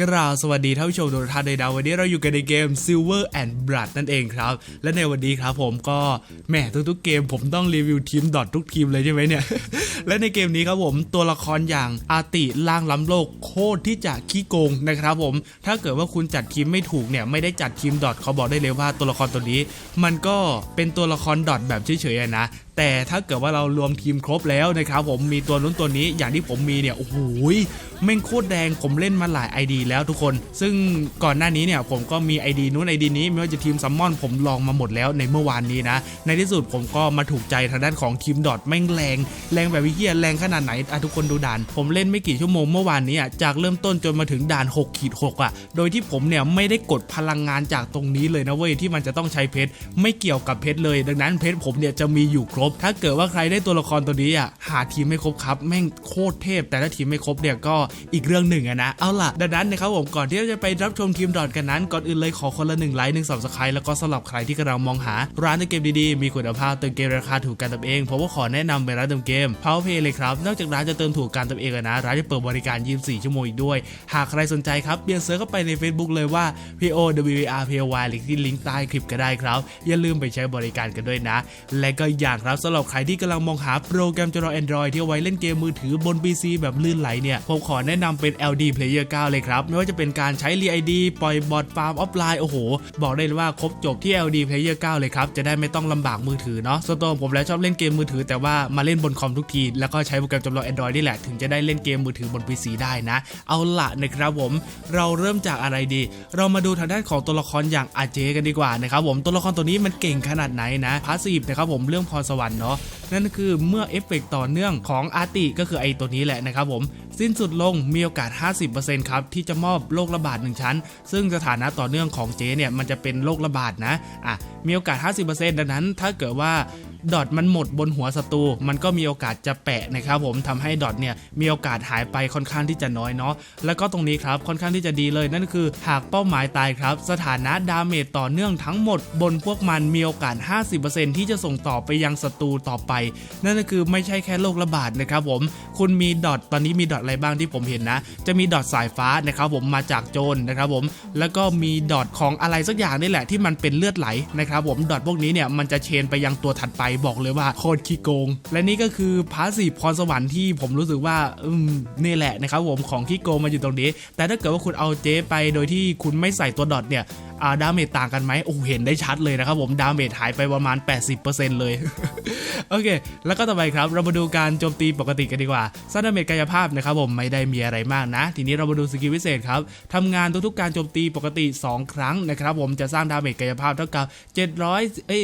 กราบสวัสดีท่านผู้ชมทุกท่านในดาววันนี้เราอยู่กันในเกม Silver and Blood นั่นเองครับ และในวันนี้ครับผมก็แหมทุกๆเกมผมต้องรีวิวทีมดอททุกทีมเลยใช่ไหมเนี่ย และในเกมนี้ครับผมตัวละครอย่างอาติล่างล้ำโลกโคตรที่จะขี้โกงนะครับผมถ้าเกิดว่าคุณจัดทีมไม่ถูกเนี่ยไม่ได้จัดทีมดอทเขาบอกได้เลยว่าตัวละครตัวนี้ มันก็เป็นตัวละครดอทแบบเฉยๆนะ แต่ถ้าเกิดว่าเรารวมทีมครบแล้วนะครับผมมีตัวนู้นตัวนี้อย่างที่ผมมีเนี่ยโอ้โหแม่งโคตรแดงผมเล่นมาหลาย ID แล้วทุกคน ซึ่งก่อนหน้านี้เนี่ยผมก็มี ID นู้น ID นี้ไม่ว่าจะทีมซัมมอนผมลองมาหมดแล้วในเมื่อวานนี้นะ ในที่สุดผมก็มาถูกใจทางด้านของทีมดอทแม่งแรง แรงแบบวิเฮียแรงขนาดไหนอะทุกคนดูด่าน ผมเล่นไม่กี่ชั่วโมงเมื่อวานนี้อะจากเริ่มต้นจนมาถึงด่าน6ขีด6อะโดยที่ผมเนี่ยไม่ได้กดพลังงานจากตรงนี้เลยนะเว้ยที่มันจะต้องใช้เพชรไม่เกี่ยวกับเพชรเลย ดังนั้นเพชรผมเนี่ยจะมีอยู่ครบถ้าเกิดว่าใครได้ตัวละครตัวนี้อะหาทีมไม่ครบครับแม่งโคตรเทพ แต่ถ้าทีมไม่ครบเนี่ยก็อีกเรื่องหนึ่งอะนะเอาล่ะดังนั้นนะครับผมก่อนที่เราจะไปรับชมทีมดอทกันนั้นก่อนอื่นเลยขอคนละหนึ่งไลค์หนึ่งสับสไครต์แล้วก็สำหรับใครที่กำลังมองหาร้านเติมเกมดีๆมีคุณภาพเติมเกมราคาถูกกันติมเองเพราะว่าขอแนะนำเป็นร้านเติมเกม Powerpay เลยครับนอกจากร้านจะเติมถูกการติมเองนะร้านจะเปิดบริการ 24 ชั่วโมงอีกด้วย หากใครสนใจครับเบียนเซิร์ชเข้าไปใน Facebook เลยว่า POWARPY หรือที่ลิงก์ใต้คลิปก็ได้ครับอย่าลืมไปใช้บริการกันด้วยนะ และก็อย่างครับสำหรับใครที่กำลังมองหาโปรแกรมจอ Android ที่เอาไว้เล่นเกมมือถือบน PC แบบลื่นไหลเนี่ย ผมขอแนะนำเป็น LD Player 9 เลยครับ ไม่ว่าจะเป็นการใช้ r ID ปล่อยบอทฟาร์มออฟไลน์ โอ้โห บอกได้เลยว่าครบจบที่ LD Player 9 เลยครับ จะได้ไม่ต้องลำบากมือถือเนาะส่วนตัวผมแล้วชอบเล่นเกมมือถือแต่ว่ามาเล่นบนคอมทุกที แล้วก็ใช้โปรแกรมจำลอง Android นี่แหละถึงจะได้เล่นเกมมือถือบน PC ได้นะ เอาละนะครับผมเราเริ่มจากอะไรดี เรามาดูทางด้านของตัวละครอย่างอาเจกันดีกว่านะครับผมตัวละครตัวนี้มันเก่งขนาดไหนนะพาสซีฟนะครับผมเรื่องพรสววันเนาะนั่นก็คือเมื่อเอฟเฟกต์ต่อเนื่องของอาร์ติก็คือไอตัวนี้แหละนะครับผม สิ้นสุดลงมีโอกาส 50%ครับ ที่จะมอบโรคระบาด 1 ชั้น ซึ่งสถานะต่อเนื่องของเจเนี่ย มันจะเป็นโรคระบาดนะอะมีโอกาส 50%ดังนั้นถ้าเกิดว่า ดอทมันหมดบนหัวศัตรูมันก็มีโอกาสจะแปะนะครับผมทำให้ดอทเนี่ยมีโอกาสหายไปค่อนข้างที่จะน้อยเนาะแล้วก็ตรงนี้ครับค่อนข้างที่จะดีเลยนั่นคือ หากเป้าหมายตายครับ สถานะดาเมจต่อเนื่องทั้งหมดบนพวกมันมีโอกาส 50%ที่จะส่งต่อไปยังศัตรูต่อไป นั่นก็คือไม่ใช่แค่โรคระบาดนะครับผมคุณมีดอทตอนนี้มีดอทอะไรบ้างที่ผมเห็นนะ จะมีดอทสายฟ้านะครับผมมาจากโจรนะครับผมแล้วก็มีดอทของอะไรสักอย่างนี่แหละที่มันเป็นเลือดไหลนะครับผมดอทพวกนี้เนี่ยมันจะเชนไปยังตัวถัดไปบอกเลยว่าโคตรขี้โกง และนี่ก็คือพาสซีพรสวรรค์ที่ผมรู้สึกว่าอืมนี่แหละนะครับผมของขี้โกงมาอยู่ตรงนี้ แต่ถ้าเกิดว่าคุณเอาเจ๊ไปโดยที่คุณไม่ใส่ตัวดอทเนี่ยอาดาเมจต่างกันไหมโอ้เห็นได้ชัดเลยนะครับผมดาเมจหายไปประมาณ 80%เลย โอเค แล้วก็ต่อไปครับ เรามาดูการโจมตีปกติกันดีกว่าสร้างดาเมจกายภาพนะครับผมไม่ได้มีอะไรมากนะ ทีนี้เรามาดูสกิลพิเศษครับทำงานทุกๆการโจมตีปกติ 2 ครั้งนะครับผมจะสร้างดาเมจกายภาพเท่ากับ 700เอ้ย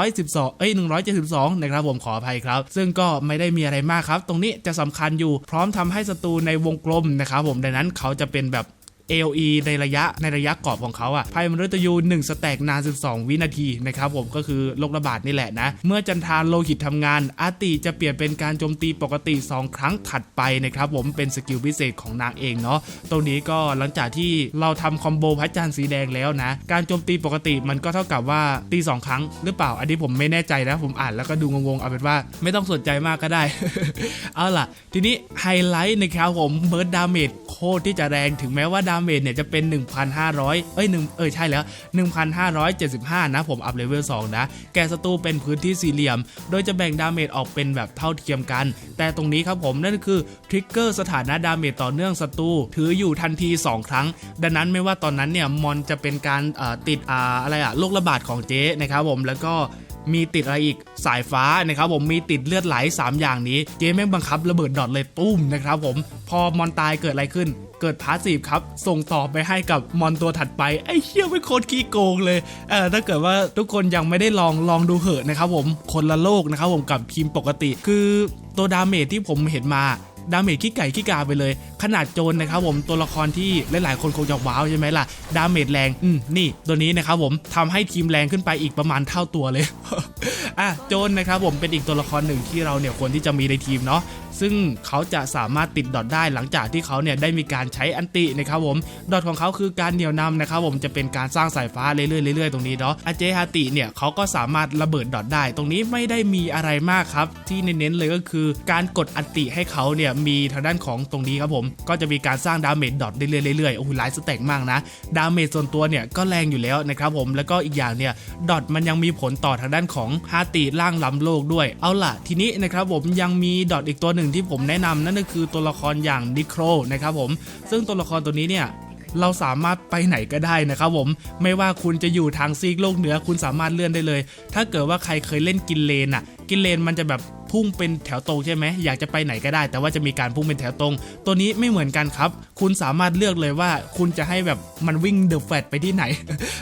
112เอ้ย172 นะครับผมขออภัยครับ ซึ่งก็ไม่ได้มีอะไรมากครับ ตรงนี้จะสำคัญอยู่พร้อมทำให้ศัตรูในวงกลมนะครับผมดังนั้นเขาจะเป็นแบบ AOE ในระยะในระยะกรอบของเขาอะภัยมฤตยู1สแต็กนาน 12 วินาทีนะครับผมก็คือโรคระบาดนี่แหละนะ เมื่อจันทานโลหิตทำงาน อาร์ติจะเปลี่ยนเป็นการโจมตีปกติ 2 ครั้งถัดไปนะครับผมเป็นสกิลพิเศษของนางเองเนาะตรงนี้ก็หลังจากที่เราทำคอมโบพระจันทร์สีแดงแล้วนะ การโจมตีปกติมันก็เท่ากับว่าตี 2 ครั้งหรือเปล่า อันนี้ผมไม่แน่ใจนะผมอ่านแล้วก็ดูงงๆเอาเป็นว่าไม่ต้องสนใจมากก็ได้ เอาล่ะ ทีนี้ไฮไลท์นะครับผมเบิร์ดดาเมจโคตรที่จะแรงถึงแม้ว่าาเมจเนี่ยจะเป็น 1,500 เอ้ยหนึ่งเออใช่แล้ว 1,575 นะผมอัพเลเวล2นะ แกศัตรูเป็นพื้นที่สี่เหลี่ยม โดยจะแบ่งดาเมจออกเป็นแบบเท่าเทียมกัน แต่ตรงนี้ครับผมนั่นคือทริกเกอร์สถานะดาเมจต่อเนื่องศัตรูถืออยู่ทันที 2 ครั้ง ดังนั้นไม่ว่าตอนนั้นเนี่ยมอนจะเป็นการติดออะไรอะโรคระบาดของเจ๊นะครับผมแล้วก็มีติดอะไรอีกสายฟ้านะครับผมมีติดเลือดไหล 3 อย่างนี้ เจ๊แม่งบังคับระเบิดดอทเลยตุ้มนะครับผมพอมอนตายเกิดอะไรขึ้น เกิดพาสซีฟครับ ส่งต่อไปให้กับมอนตัวถัดไป ไอ้เหี้ยไม่โคตรขี้โกงเลยเออถ้าเกิดว่าทุกคนยังไม่ได้ลองลองดูเหอะนะครับผมคนละโลกนะครับผมกับพิมปกติ คือตัวดาเมจที่ผมเห็นมาดาเมจขี้ไก่ขี้กาไปเลย ขนาดโจรนะครับผมตัวละครที่หลายๆคนคงจะว้าวใช่ไหมล่ะดาเมจแรงอืมนี่ตัวนี้นะครับผมทำให้ทีมแรงขึ้นไปอีกประมาณเท่าตัวเลยอะโจรนะครับผมเป็นอีกตัวละครหนึ่งที่เราเนี่ยควรที่จะมีในทีมเนาะซึ่งเขาจะสามารถติดดอทได้หลังจากที่เขาเนี่ยได้มีการใช้อันตินะครับผมดอทของเขาคือการเหนี่ยวนำนะครับผมจะเป็นการสร้างสายฟ้าเรื่อยๆเรื่อยๆตรงนี้เนาะอาเจฮาติเนี่ยเขาก็สามารถระเบิดดอทได้ ตรงนี้ไม่ได้มีอะไรมากครับ ที่เน้นๆเลยก็คือการกดอันติให้เขาเนี่ยมีทางด้านของตรงนี้ครับผมก็จะมีการสร้างดาเมจดอทเรื่อยๆโอ้โหหลายสเต็กมากนะ ดาเมจส่วนตัวเนี่ยก็แรงอยู่แล้วนะครับผมแล้วก็อีกอย่างเนี่ยดอทมันยังมีผลต่อทางด้านของฮาติร่างล้ำโลกด้วย เอาล่ะ ทีนี้นะครับผมยังมีดอทอีกตัวหนึ่งที่ผมแนะนำนั่นก็คือตัวละครอย่างนิโครนะครับผมซึ่งตัวละครตัวนี้เนี่ยเราสามารถไปไหนก็ได้นะครับผม ไม่ว่าคุณจะอยู่ทางซีกโลกเหนือคุณสามารถเลื่อนได้เลย ถ้าเกิดว่าใครเคยเล่นกินเลนอะกินเลนมันจะแบบ พุ่งเป็นแถวตรงใช่ไหมอยากจะไปไหนก็ได้ แต่ว่าจะมีการพุ่งเป็นแถวตรง ตัวนี้ไม่เหมือนกันครับ คุณสามารถเลือกเลยว่าคุณจะให้แบบมันวิ่งเดอะแฟตไปที่ไหน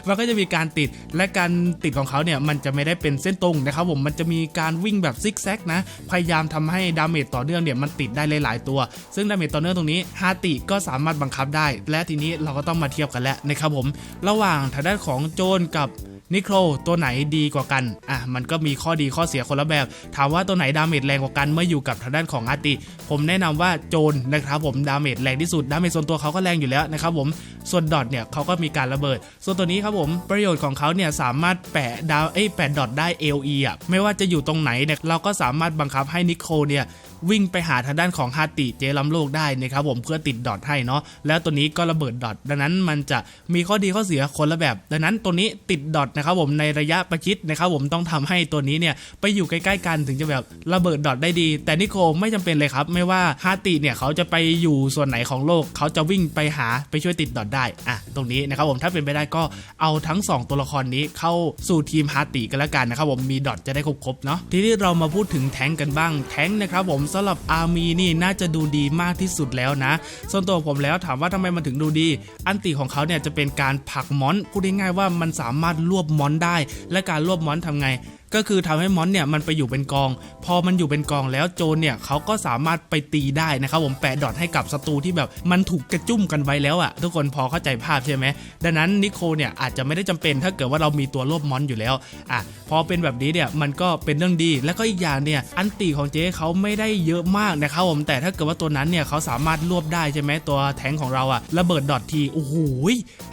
มันก็จะมีการติดและการติดของเขาเนี่ยมันจะไม่ได้เป็นเส้นตรงนะครับผมมันจะมีการวิ่งแบบซิกแซกนะพยายามทำให้ดาเมจต่อเนื่องเนี่ยมันติดได้หลาย ๆ ตัว ซึ่งดาเมจต่อเนื่องตรงนี้ฮาติก็สามารถบังคับได้ และทีนี้เราก็ต้องมาเทียบกันแล้วนะครับผม ระหว่างทางด้านของโจนกับ นิโครตัวไหนดีกว่ากัน อะ มันก็มีข้อดีข้อเสียคนละแบบ ถามว่าตัวไหนดาเมจแรงกว่ากันเมื่ออยู่กับทางด้านของอาร์ติ ผมแนะนำว่าโจนนะครับผมดาเมจแรงที่สุด ดาเมจส่วนตัวเขาก็แรงอยู่แล้วนะครับผม ส่วนดอทเนี่ยเขาก็มีการระเบิด ส่วนตัวนี้ครับผมประโยชน์ของเขาเนี่ยสามารถแปะดาวเอ้แปะดอทได้ LE อะ ไม่ว่าจะอยู่ตรงไหนเนี่ยเราก็สามารถบังคับให้นิโครเนี่ย วิ่งไปหาทางด้านของฮาติเจล้ำโลกได้นะครับผมเพื่อติดดอทให้เนาะแล้วตัวนี้ก็ระเบิดดอทดังนั้นมันจะมีข้อดีข้อเสียคนละแบบ ดังนั้นตัวนี้ติดดอทนะครับผมในระยะประชิดนะครับผมต้องทำให้ตัวนี้เนี่ยไปอยู่ใกล้ๆกันถึงจะแบบระเบิดดอทได้ดี แต่นิโคไม่จำเป็นเลยครับ ไม่ว่าฮาติเนี่ยเขาจะไปอยู่ส่วนไหนของโลก เขาจะวิ่งไปหาไปช่วยติดดอทได้อะตรงนี้นะครับผมถ้าเป็นไปได้ก็เอาทั้งสองตัวละครนี้เข้าสู่ทีมฮาติกันล้วกันนะครับผมมีดอทจะได้ครบๆเนาะทีนี้เรามาพูดถึงแท้งกันบ้างแท้งนะครับผมสำหรับอาร์มีนี่น่าจะดูดีมากที่สุดแล้วนะ ส่วนตัวผมแล้วถามว่าทำไมมันถึงดูดี อันติของเขาเนี่ยจะเป็นการผักมอนพูดง่ายๆว่ามันสามารถรวบมอนได้ และการรวบมอนทำไง ก็คือทำให้มอนเนี่ยมันไปอยู่เป็นกอง พอมันอยู่เป็นกองแล้วโจรเนี่ยเขาก็สามารถไปตีได้นะครับผมแปะดอทให้กับศัตรูที่แบบมันถูกกระจุ่มกันไว้แล้วอะ่ะทุกคนพอเข้าใจภาพใช่ไหมดังนั้นนิโคเนี่ยอาจจะไม่ได้จำเป็นถ้าเกิดว่าเรามีตัวรวบมอนอยู่แล้วอะพอเป็นแบบนี้เนี่ยมันก็เป็นเรื่องดี แล้วก็อีกอย่างเนี่ยอันติของเจ๊เขาไม่ได้เยอะมากนะครับผมแต่ถ้าเกิดว่าตัวนั้นเนี่ยเขาสามารถรวบได้ใช่ไหมตัวแทงของเราอะระเบิดดอททีโอ้โห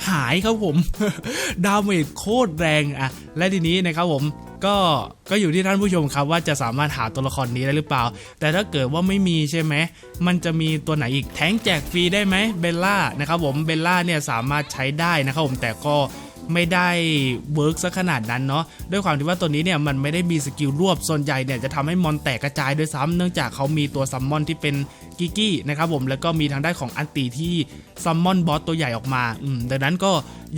หายครับผม ดาเมจโคตรแรงอะและทีนี้นะครับผม ก็ก็อยู่ที่ท่านผู้ชมครับว่าจะสามารถหาตัวละครนี้ได้หรือเปล่า แต่ถ้าเกิดว่าไม่มีใช่ไหมมันจะมีตัวไหนอีกแทงแจกฟรีได้ไหมเบลล่านะครับผมเบลล่าเนี่ยสามารถใช้ได้นะครับผมแต่ก็ ไม่ได้เวิร์กซะขนาดนั้นเนาะด้วยความที่ว่าตัวนี้เนี่ยมันไม่ได้มีสกิลรวบส่วนใหญ่เนี่ยจะทำให้มอนแตกกระจายด้วยซ้ำเนื่องจากเขามีตัวซัมมอนที่เป็นกิกกี้นะครับผมแล้วก็มีทางด้านของอันตีที่ซัมมอนบอสตัวใหญ่ออกมาอืมดังนั้นก็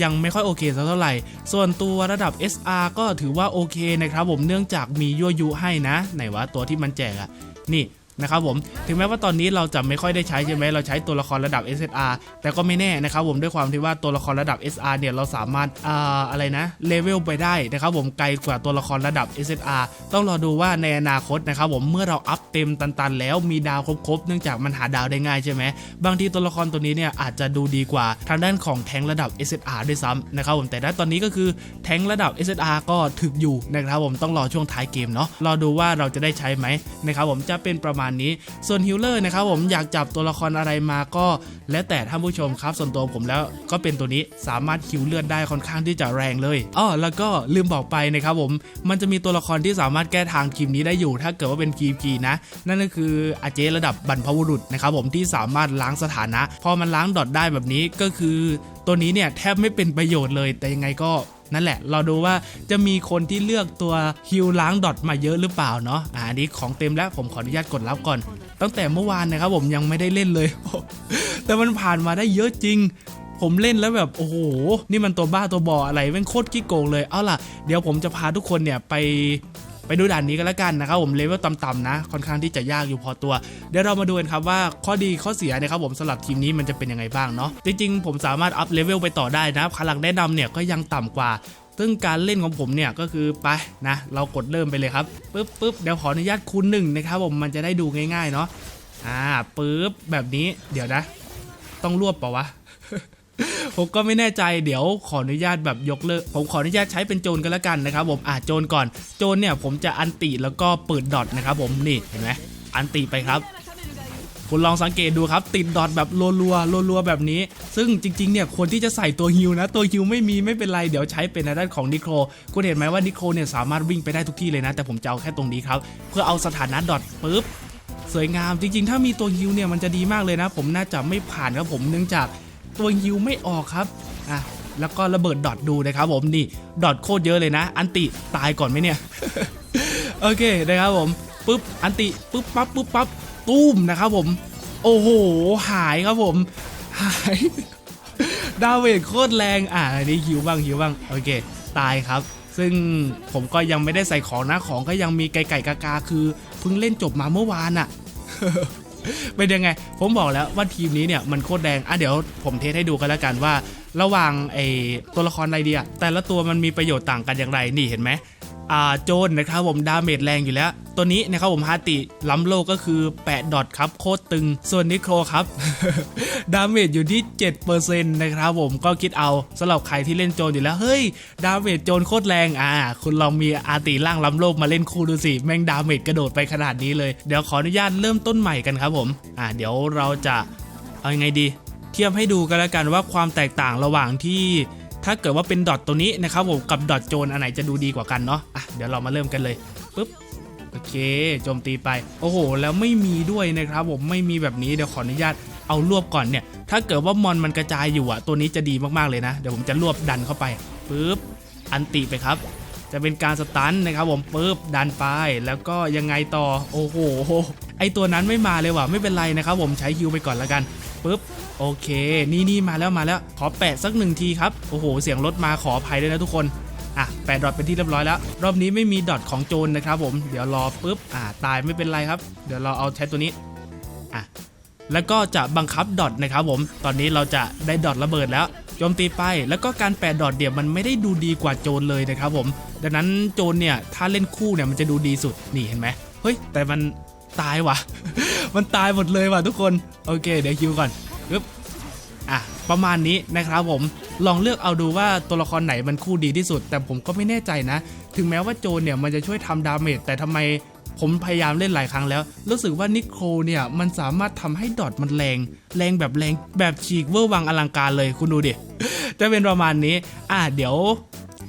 ยังไม่ค่อยโอเคสักเท่าไหร่ ส่วนตัวระดับ SR ก็ถือว่าโอเคนะครับผมเนื่องจากมียั่วยุให้นะ ไหนวะตัวที่มันแจกอะนี่ นะครับผมถึงแม้ว่าตอนนี้เราจะไม่ค่อยได้ใช้ใช่ไหมเราใช้ตัวละครระดับ SSR แต่ก็ไม่แน่นะครับผมด้วยความที่ว่าตัวละครระดับ SR เนี่ยเราสามารถอ่าอะไรนะเลเวลไปได้นะครับผมไกลกว่าตัวละครระดับ SSR ต้องรอดูว่าในอนาคตนะครับผมเมื่อเราอัพเต็มตันๆ แล้วมีดาวครบๆเนื่องจากมันหาดาวได้ง่ายใช่ไหมบางทีตัวละครตัวนี้เนี่ยอาจจะดูดีกว่าทางด้านของแทงระดับ SSR ด้วยซ้ำนะครับผมแต่ณตอนนี้ก็คือแทงระดับ SSR ก็ถึกอยู่นะครับผมต้องรอช่วงท้ายเกมเนาะรอดูว่าเราจะได้ใช้ไหมนะครับผมจะเป็นประมาณนี้ ส่วนฮิลเลอร์นะครับผมอยากจับตัวละครอะไรมาก็ แล้วแต่ท่านผู้ชมครับ ส่วนตัวผมแล้วก็เป็นตัวนี้สามารถฮิวเลือดได้ค่อนข้างที่จะแรงเลยอ้อแล้วก็ลืมบอกไปนะครับผมมันจะมีตัวละครที่สามารถแก้ทางทีมนี้ได้อยู่ ถ้าเกิดว่าเป็นทีมกีนะ นั่นก็คืออาเจระดับบรรพบุรุษนะครับผมที่สามารถล้างสถานะ พอมันล้างดอทได้แบบนี้ก็คือ ตัวนี้เนี่ยแทบไม่เป็นประโยชน์เลยแต่ยังไงก็ นั่นแหละ เราดูว่าจะมีคนที่เลือกตัวฮิลล้างดอทมาเยอะหรือเปล่าเนาะอ่าอันนี้ของเต็มแล้วผมขออนุญาตกดรับก่อน ตั้งแต่เมื่อวานนะครับผมยังไม่ได้เล่นเลย แต่มันผ่านมาได้เยอะจริงผมเล่นแล้วแบบโอ้โห นี่มันตัวบ้าตัวบออะไรแม่งโคตรขี้โกงเลย เอาล่ะ เดี๋ยวผมจะพาทุกคนเนี่ยไป ไปดูด่านนี้กันแล้วกันนะครับผมเลเวลต่ำๆนะ ค่อนข้างที่จะยากอยู่พอตัว เดี๋ยวเรามาดูกันครับว่าข้อดีข้อเสียนะครับผมสำหรับทีมนี้มันจะเป็นยังไงบ้างเนาะจริงๆ ผมสามารถอัพเลเวลไปต่อได้นะพลังแนะนำเนี่ยก็ยังต่ำกว่าซึ่งการเล่นของผมเนี่ยก็คือไปนะ เรากดเริ่มไปเลยครับปึ๊บปึ๊บเดี๋ยวขออนุญาตคูณหนึ่งนะครับผมมันจะได้ดูง่ายๆเนาะอ่าปึ๊บแบบนี้เดี๋ยวนะ ต้องรวบเปล่าวะ ผมก็ไม่แน่ใจเดี๋ยวขออนุญาตแบบยกเลิกผมขออนุญาตใช้เป็นโจรกันแล้วกันนะครับผมอ่าโจรก่อนโจรเนี่ยผมจะอันติแล้วก็เปิดดอทนะครับผมนี่เห็นไหมอันติไปครับคุณลองสังเกตดูครับ ติดดอทแบบรัวๆรัวๆแบบนี้ ซึ่งจริงๆเนี่ยควรที่จะใส่ตัวฮิวนะ ตัวฮิวไม่มีไม่เป็นไร เดี๋ยวใช้เป็นในด้านของนิโครคุณเห็นไหมว่านิโครเนี่ยสามารถวิ่งไปได้ทุกที่เลยนะ แต่ผมจะเอาแค่ตรงนี้ครับ เพื่อเอาสถานะดอทปุ๊บสวยงามจริงๆ ถ้ามีตัวฮิวเนี่ยมันจะดีมากเลยนะ ผมน่าจะไม่ผ่านครับผมเนื่องจาก ตัวฮิวไม่ออกครับอะแล้วก็ระเบิดดอทดูนะครับผมนี่ดอทโคตรเยอะเลยนะ อันติตายก่อนไหมเนี่ย โอเคนะครับผมปุ๊บอันติปุ๊บปั๊บปุ๊บปั๊บตุ้มนะครับผม โอ้โห หายครับผม หายดาเวจโคตรแรงอะอันนี้ฮิวบ้างฮิวบ้างโอเค ตายครับ ซึ่งผมก็ยังไม่ได้ใส่ของนะของก็ยังมีไก่ไก่กากาคือเพิ่งเล่นจบมาเมื่อวานอะ เป็นยังไง ผมบอกแล้วว่าทีมนี้เนี่ยมันโคตรแดง อะเดี๋ยวผมเทสให้ดูกันแล้วกันว่า ระหว่างไอ้ตัวละครอะไรดีอะแต่ละตัวมันมีประโยชน์ต่างกันอย่างไร นี่เห็นไหม โจนนะครับผมดาเมจแรงอยู่แล้ว ตัวนี้นะครับผมฮาติล้ำโลกก็คือ8ดอทครับโคตรตึง ส่วนนิโครครับ ดาเมจอยู่ที่ 7%นะครับผมก็คิดเอาสำหรับใครที่เล่นโจนอยู่แล้ว เฮ้ย ดาเมจโจนโคตรแรงอ่าคุณลองมีอาติล่างล้ำโลกมาเล่นคู่ดูสิ แม่งดาเมจกระโดดไปขนาดนี้เลย เดี๋ยวขออนุญาตเริ่มต้นใหม่กันครับผมอ่าเดี๋ยวเราจะเอายังไงดี เทียบให้ดูกันแล้วกันว่าความแตกต่างระหว่างที่ ถ้าเกิดว่าเป็นดอทตัวนี้นะครับผมกับดอทโจนอันไหนจะดูดีกว่ากันเนาะอะเดี๋ยวเรามาเริ่มกันเลยปุ๊บโอเคโจมตีไปโอ้โห แล้วไม่มีด้วยนะครับผมไม่มีแบบนี้เดี๋ยวขออนุญาตเอารวบก่อนเนี่ย ถ้าเกิดว่ามอนมันกระจายอยู่อะตัวนี้จะดีมากๆเลยนะ เดี๋ยวผมจะรวบดันเข้าไปปุ๊บอันติไปครับ จะเป็นการสตันนะครับผมปุ๊บดันไปแล้วก็ยังไงต่อโอ้โหไอตัวนั้นไม่มาเลยว่ะไม่เป็นไรนะครับผมใช้ฮิวไปก่อนแล้วกัน ปุ๊บโอเค นี่นี่มาแล้วมาแล้วขอแปะสักหนึ่งทีครับโอ้โหเสียงรถมาขออภัยด้วยนะทุกคนอะแปดดอทเป็นที่เรียบร้อยแล้ว รอบนี้ไม่มีดอทของโจรนะครับผมเดี๋ยวรอปุ๊บอ่าตายไม่เป็นไรครับ เดี๋ยวเราเอาใช้ตัวนี้อะแล้วก็จะบังคับดอทนะครับผม ตอนนี้เราจะได้ดอทระเบิดแล้วโจมตีไป แล้วก็การแปดดอทเดี๋ยวมันไม่ได้ดูดีกว่าโจรเลยนะครับผม ดังนั้นโจรเนี่ยถ้าเล่นคู่เนี่ยมันจะดูดีสุด นี่เห็นไหมเฮ้ยแต่มัน ตายว่ะ มันตายหมดเลยว่ะทุกคน โอเค เดี๋ยวคิวก่อนปึ๊บอะประมาณนี้นะครับผมลองเลือกเอาดูว่าตัวละครไหนมันคู่ดีที่สุด แต่ผมก็ไม่แน่ใจนะ ถึงแม้ว่าโจนเนี่ยมันจะช่วยทำดาเมจแต่ทำไมผมพยายามเล่นหลายครั้งแล้ว รู้สึกว่านิโครเนี่ยมันสามารถทำให้ดอทมันแรง แรงแบบแรงแบบฉีกเวอร์วังอลังการเลยคุณดูดิจะเป็นประมาณนี้ อะเดี๋ยว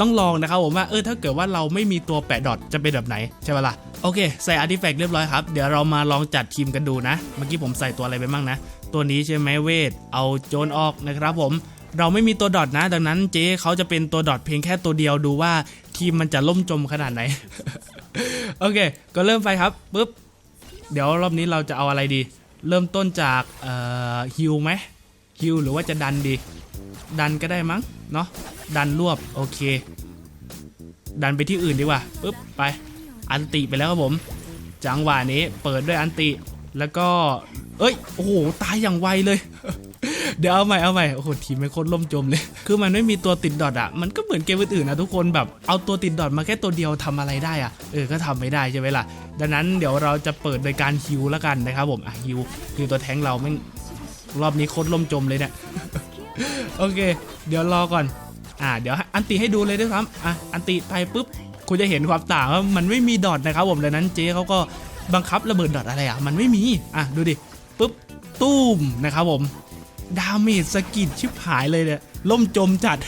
ต้องลองนะครับผมว่าเออถ้าเกิดว่าเราไม่มีตัวแปะดอทจะเป็นแบบไหนใช่ปะล่ะ โอเค ใส่อาร์ติแฟกต์เรียบร้อยครับ เดี๋ยวเรามาลองจัดทีมกันดูนะ เมื่อกี้ผมใส่ตัวอะไรไปบ้างนะ ตัวนี้ใช่ไหมเวท เอาโจนออกนะครับผม เราไม่มีตัวดอทนะ ดังนั้นเจ๊เขาจะเป็นตัวดอทเพียงแค่ตัวเดียวดูว่าทีมมันจะล่มจมขนาดไหน โอเค ก็เริ่มไปครับปุ๊บ เดี๋ยวรอบนี้เราจะเอาอะไรดี เริ่มต้นจากเอ่อฮิวไหมฮิวหรือว่าจะดันดี ดันก็ได้มั้ง เนาะ ดันรวบ โอเค ดันไปที่อื่นดีกว่าปุ๊บ ไป อันติไปแล้วครับผม จังหวะนี้เปิดด้วยอันติแล้วก็ เอ้ย โอ้โห ตายอย่างไวเลย เดี๋ยวเอาใหม่ เอาใหม่ โอ้โห ทีมไม่โคตรล่มจมเลย คือมันไม่มีตัวติดดอทอะ มันก็เหมือนเกมอื่นๆนะทุกคนแบบ เอาตัวติดดอทมาแค่ตัวเดียวทำอะไรได้อะ เออ ก็ทำไม่ได้ใช่ไหมล่ะ ดังนั้นเดี๋ยวเราจะเปิดโดยการฮิวแล้วกันนะครับผม อะฮิวฮิวตัวแทงเราไม่งรอบนี้โคตรล่มจมเลยเนี่ย โอเค เดี๋ยวรอก่อน อ่า เดี๋ยวอันติให้ดูเลยด้วยครับอะ อันติไปปุ๊บ คุณจะเห็นความต่างว่ามันไม่มีดอทนะครับผมดังนั้นเจ๊เขาก็บังคับระเบิดดอทอะไรอะมันไม่มีอะดูดิปุ๊บตุ้มนะครับผมดาเมจสกิดชิบหายเลยเนี่ยล่มจมจัด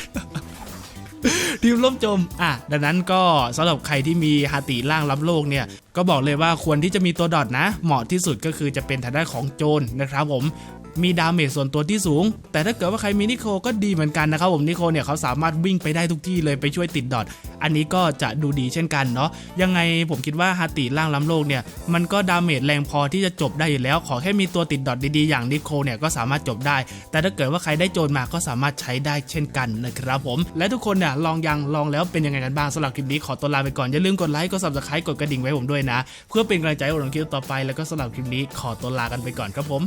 ทีมล่มจม อะ ดังนั้นก็สำหรับใครที่มีฮาติล่างรับโลกเนี่ย ก็บอกเลยว่าควรที่จะมีตัวดอทนะ เหมาะที่สุดก็คือจะเป็นทางด้านของโจนนะครับผม มีดาเมจส่วนตัวที่สูง แต่ถ้าเกิดว่าใครมีนิโคก็ดีเหมือนกันนะครับผมนิโคเนี่ยเขาสามารถวิ่งไปได้ทุกที่เลยไปช่วยติดดอทอันนี้ก็จะดูดีเช่นกันเนาะยังไงผมคิดว่าฮาติล่างล้ำโลกเนี่ยมันก็ดาเมจแรงพอที่จะจบได้อยู่แล้ว ขอแค่มีตัวติดดอทดีๆอย่างนิโคเนี่ยก็สามารถจบได้ แต่ถ้าเกิดว่าใครได้โจรมาก็สามารถใช้ได้เช่นกันนะครับผม และทุกคนเนี่ยลองยังลองแล้วเป็นยังไงกันบ้างสำหรับคลิปนี้ขอตัวลาไปก่อนอย่าลืมกดไลค์กด subscribe กดกระดิ่งไว้ผมด้วยนะ เพื่อเป็นกำลังใจให้ผมทำคลิปต่อไปแล้วก็สำหรับคลิปนี้ขอตัวลากันไปก่อนครับผม